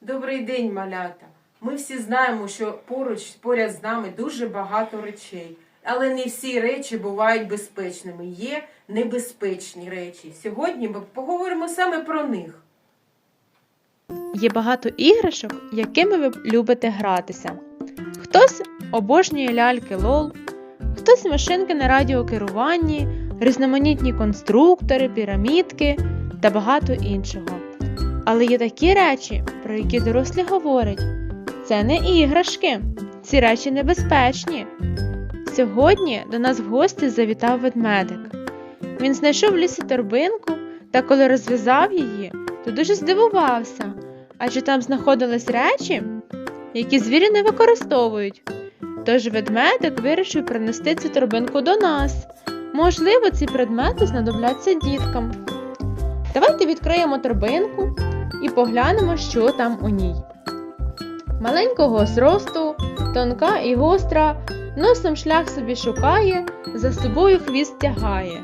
Добрий день, малята. Ми всі знаємо, що поруч поряд з нами дуже багато речей, але не всі речі бувають безпечними. Є небезпечні речі. Сьогодні ми поговоримо саме про них. Є багато іграшок, якими ви любите гратися. Хтось обожнює ляльки лол, хтось машинки на радіокеруванні, різноманітні конструктори, пірамідки та багато іншого. Але є такі речі, про які дорослі говорять: це не іграшки, ці речі небезпечні. Сьогодні до нас в гості завітав ведмедик. Він знайшов в лісі торбинку та коли розв'язав її, то дуже здивувався, адже там знаходились речі, які звірі не використовують. Тож ведмедик вирішив принести цю торбинку до нас. Можливо, ці предмети знадобляться діткам. Давайте відкриємо торбинку і поглянемо, що там у ній. Маленького зросту, тонка і гостра, носом шлях собі шукає, за собою хвіст тягає.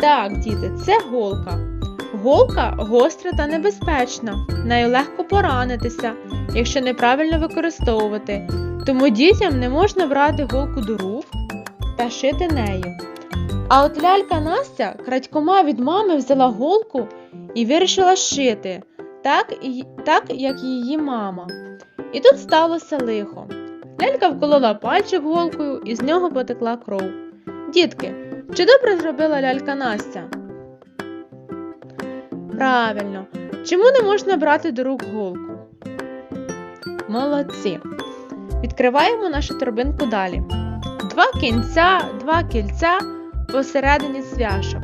Так, діти, це голка. Голка гостра та небезпечна, нею легко поранитися, якщо неправильно використовувати. Тому дітям не можна брати голку до рук та шити нею. А от лялька Настя крадькома від мами взяла голку і вирішила шити, так, так як її мама. І тут сталося лихо. Лялька вколола пальчик голкою і з нього потекла кров. Дітки, чи добре зробила лялька Настя? Правильно. Чому не можна брати до рук голку? Молодці. Відкриваємо нашу торбинку далі. Два кінця, два кільця посередині цвяшок.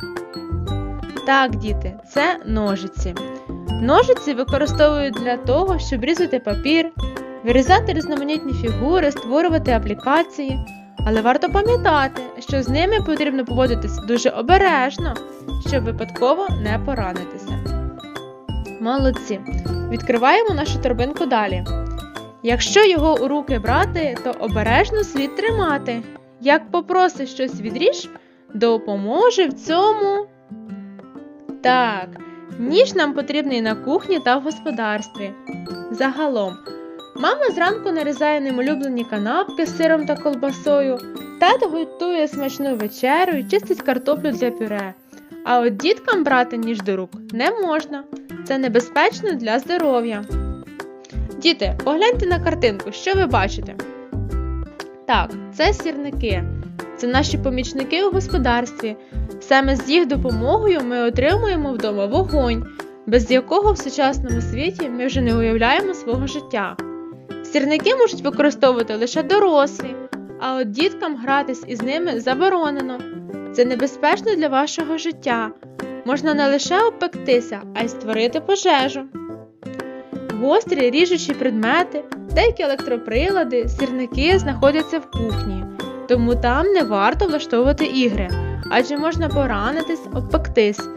Так, діти, це ножиці. Ножиці використовують для того, щоб різати папір, вирізати різноманітні фігури, створювати аплікації. Але варто пам'ятати, що з ними потрібно поводитися дуже обережно, щоб випадково не поранитися. Молодці. Відкриваємо нашу торбинку далі. Якщо його у руки брати, то обережно слід тримати. Як попросиш щось відріж, допоможе в цьому. Так, ніж нам потрібний на кухні та в господарстві. Загалом, мама зранку нарізає ним улюблені канапки з сиром та колбасою, тато готує смачну вечерю і чистить картоплю для пюре. А от діткам брати ніж до рук не можна. Це небезпечно для здоров'я. Діти, погляньте на картинку, що ви бачите? Так, це сірники. Це наші помічники у господарстві. Саме з їх допомогою ми отримуємо вдома вогонь, без якого в сучасному світі ми вже не уявляємо свого життя. Сірники можуть використовувати лише дорослі, а от діткам гратись із ними заборонено. Це небезпечно для вашого життя. Можна не лише обпектися, а й створити пожежу. Гострі ріжучі предмети, деякі електроприлади, сірники знаходяться в кухні, тому там не варто влаштовувати ігри, адже можна поранитись, обпектись.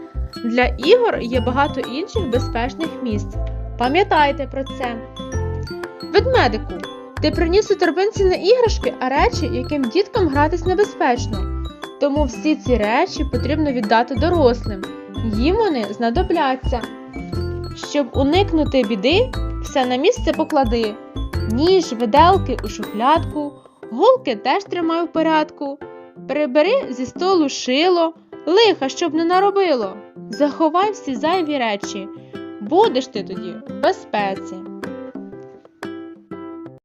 Для ігор є багато інших безпечних місць. Пам'ятайте про це. Ведмедику, ти приніс у торбинці не іграшки, а речі, яким діткам гратись небезпечно. Тому всі ці речі потрібно віддати дорослим. Їм вони знадобляться. Щоб уникнути біди, все на місце поклади. Ніж, виделки у шухлядку, голки теж тримай в порядку. Прибери зі столу шило, лиха, щоб не наробило. Заховай всі зайві речі. Будеш ти тоді в безпеці.